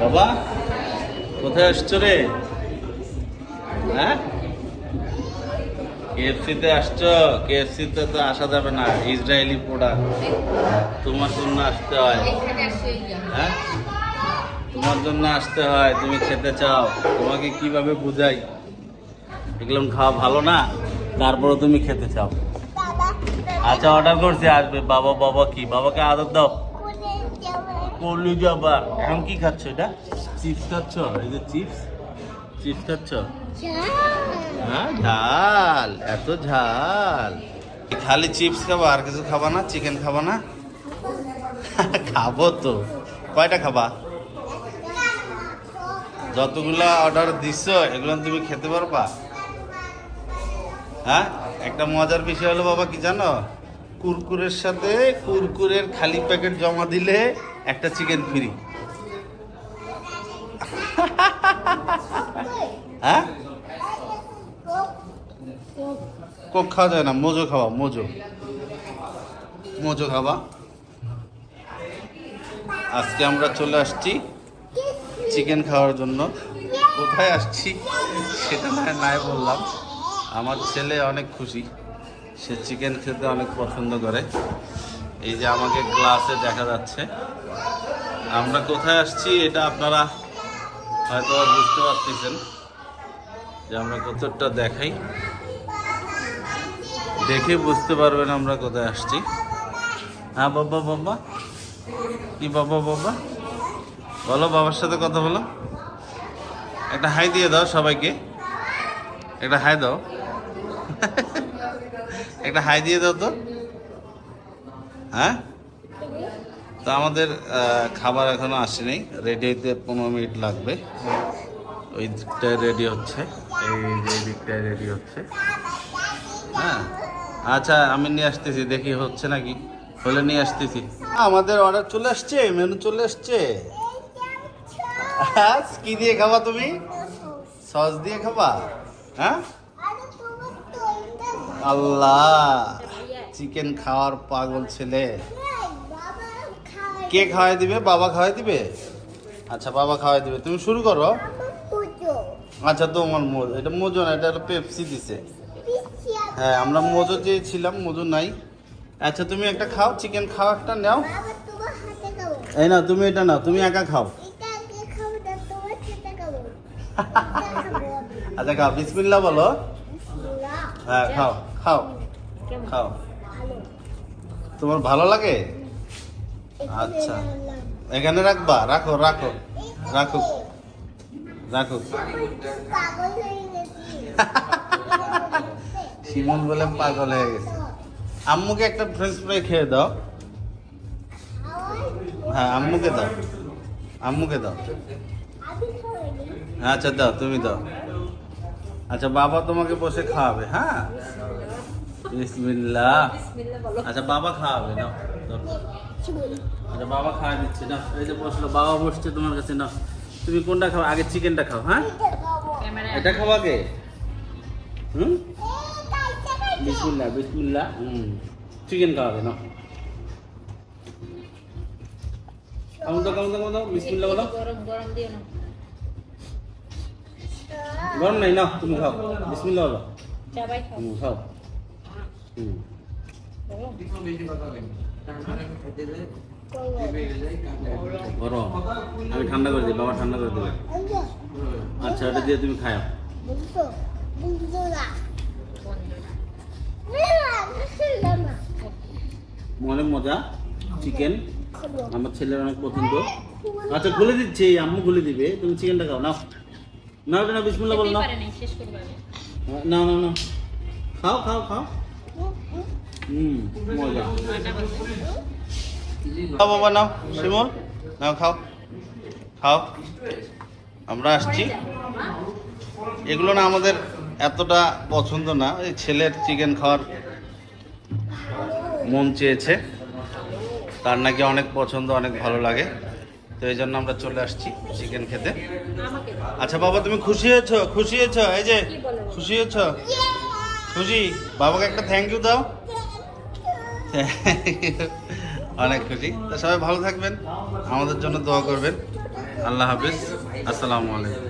বাবা কোথায় আসছো রে? হ্যাঁ? কেএফসিতে আসছো? কেএফসিতে তো আসা যাবে না ইসরায়েলি প্রোডাক্ট তোমার জন্য আসতে হয়। হ্যাঁ? তোমার জন্য আসতে হয় তুমি খেতে চাও। তোমাকে কীভাবে বুঝাই? এগুলো খাওয়া ভালো না তারপরে তুমি খেতে চাও। আচ্ছা অর্ডার করছি আসবে। বাবা বাবা কি? বাবাকে আদর দাও। কলু যাবা এখন কি খাচ্ছ এটা? চিপস খাচ্ছ? এই যে চিপস। চিপস খাচ্ছ? হ্যাঁ ঝাল। এত ঝাল। খালি চিপস খাব, আর কিছু খাবা না চিকেন খাবা না। খাব তো। কয়টা খাবা? যতগুলা অর্ডার দিচ্ছ এগুলো তুমি খেতে পারবা? হ্যাঁ? একটা মজার বিষয় হলো বাবা, কি জানো? কুরকুরের সাথে কুরকুরের খালি প্যাকেট জমা দিলে একটা চিকেন ফ্রি। হ্যাঁ? কোক খাওয়া যায় না, মোজো খাওয়া, মোজো। মোজো খাওয়া আজকে আমরা চলে আসছি চিকেন খাওয়ার জন্য। কোথায় আসছি সেটা নাই বললাম। আমার ছেলে অনেক খুশি। সে চিকেন খেতে অনেক পছন্দ করে। এই যে আমাকে গ্লাসে দেখা যাচ্ছে। আমরা কোথায় আসছি এটা আপনারা হয়তো বুঝতে পারতেছেন। যে আমরা কতটা দেখাই। দেখে বুঝতে পারবেন আমরা কোথায় আসছি। হ্যাঁ বাবা বাবা। কি বাবা বাবা? বলো, বাবার সাথে কথা বলো। একটা হাই দিয়ে দাও সবাইকে। একটা হাই দাও। একটা হাই দিয়ে দাও তো। হ্যাঁ? তো আমাদের খাবার এখনও আসেনি। রেডি হইতে পনেরো মিনিট লাগবে। ওই দিকটায় রেডি হচ্ছে। এই যে দিকটায় রেডি হচ্ছে। হ্যাঁ? আচ্ছা আমি নিয়ে আসতেছি। দেখি হচ্ছে নাকি? হলে নিয়ে আসতেছি। আমাদের অর্ডার চলে আসছে মেনু চলে আসছে। হ্যাঁ, কি দিয়ে খাবা তুমি? সস দিয়ে খাবা? হ্যাঁ? আল্লাহ চিকেন খাওয়ার পাগল ছেলে। কে খাওয়াই দিবে? বাবা খাওয়াই দিবে? আচ্ছা বাবা খাওয়াই দিবে। তুমি শুরু করো। আচ্ছা তোমার মোজো এটা মোজো না এটা হলো পেপসি দিছে। হ্যাঁ আমরা মোজো চেয়েছিলাম মোজো নাই। আচ্ছা তুমি একটা খাও চিকেন খাও একটা নাও। এই না তুমি এটা নাও তুমি একা খাও। আচ্ছা খাও বিসমিল্লা বলো। হ্যাঁ খাও খাও খাও। তোমার ভালো লাগে? আচ্ছা। এখানে রাখবা? রাখো রাখো রাখো। রাখো। শিমন বলে পাগল হয়ে গেছে। আম্মুকে একটা ফ্রেঞ্চ ফ্রাই খেয়ে দাও। হ্যাঁ আম্মুকে দাও। আম্মুকে দাও। আচ্ছা দাও তুমি দাও। আচ্ছা বাবা তোমাকে বসে খাওয়াবে হ্যাঁ? বিসমিল্লাহ। আচ্ছা বাবা খাওয়াবে না আচ্ছা বাবা খাওয়া দিচ্ছে না এই যে বসল, বাবা বসছে তোমার কাছে না তুমি কোনটা খাও? আগে চিকেনটা খাও হ্যাঁ? এটা খাও আগে। হুম? বিসমিল্লাহ বিসমিল্লাহ, হুম। চিকেন খাওয়াবে না কেমন দাও কেমন দাও কেমন দাও বিসমিল্লাহ বলো। গরম গরম দিও না গরম নাই না তুমি খাও। বিসমিল্লাহ বলো চাবাই খাও। হুম। গরম। আমি ঠান্ডা করে দিই বাবা ঠান্ডা করে দেবে। আচ্ছা এটা দিয়ে তুমি খাও। অনেক মজা। চিকেন। আমার ছেলের অনেক পছন্দ। আচ্ছা খুলে দিচ্ছি আম্মু খুলে দিবে। তুমি চিকেনটা খাও নাও। না ওটা না বিসমুল্লাহ বল না। না না না। খাও খাও খাও। হুম মজা। খাও বাবা নাও শিমুল। নাও খাও। খাও। আমরা আসছি। এগুলো না আমাদের এতটা পছন্দ না। এই ছেলের চিকেন খাওয়ার মন চেয়েছে। তার নাকি অনেক পছন্দ অনেক ভালো লাগে। তো এই জন্য আমরা চলে আসছি চিকেন খেতে। আচ্ছা বাবা তুমি খুশি হয়েছো? খুশি হয়েছো? এই যে খুশি হয়েছো? খুশি? বাবাকে একটা থ্যাংক ইউ দাও। অনেক খুশি। তো সবাই ভালো থাকবেন। আমাদের জন্য দোয়া করবেন। আল্লাহ হাফিজ। আসসালামু আলাইকুম।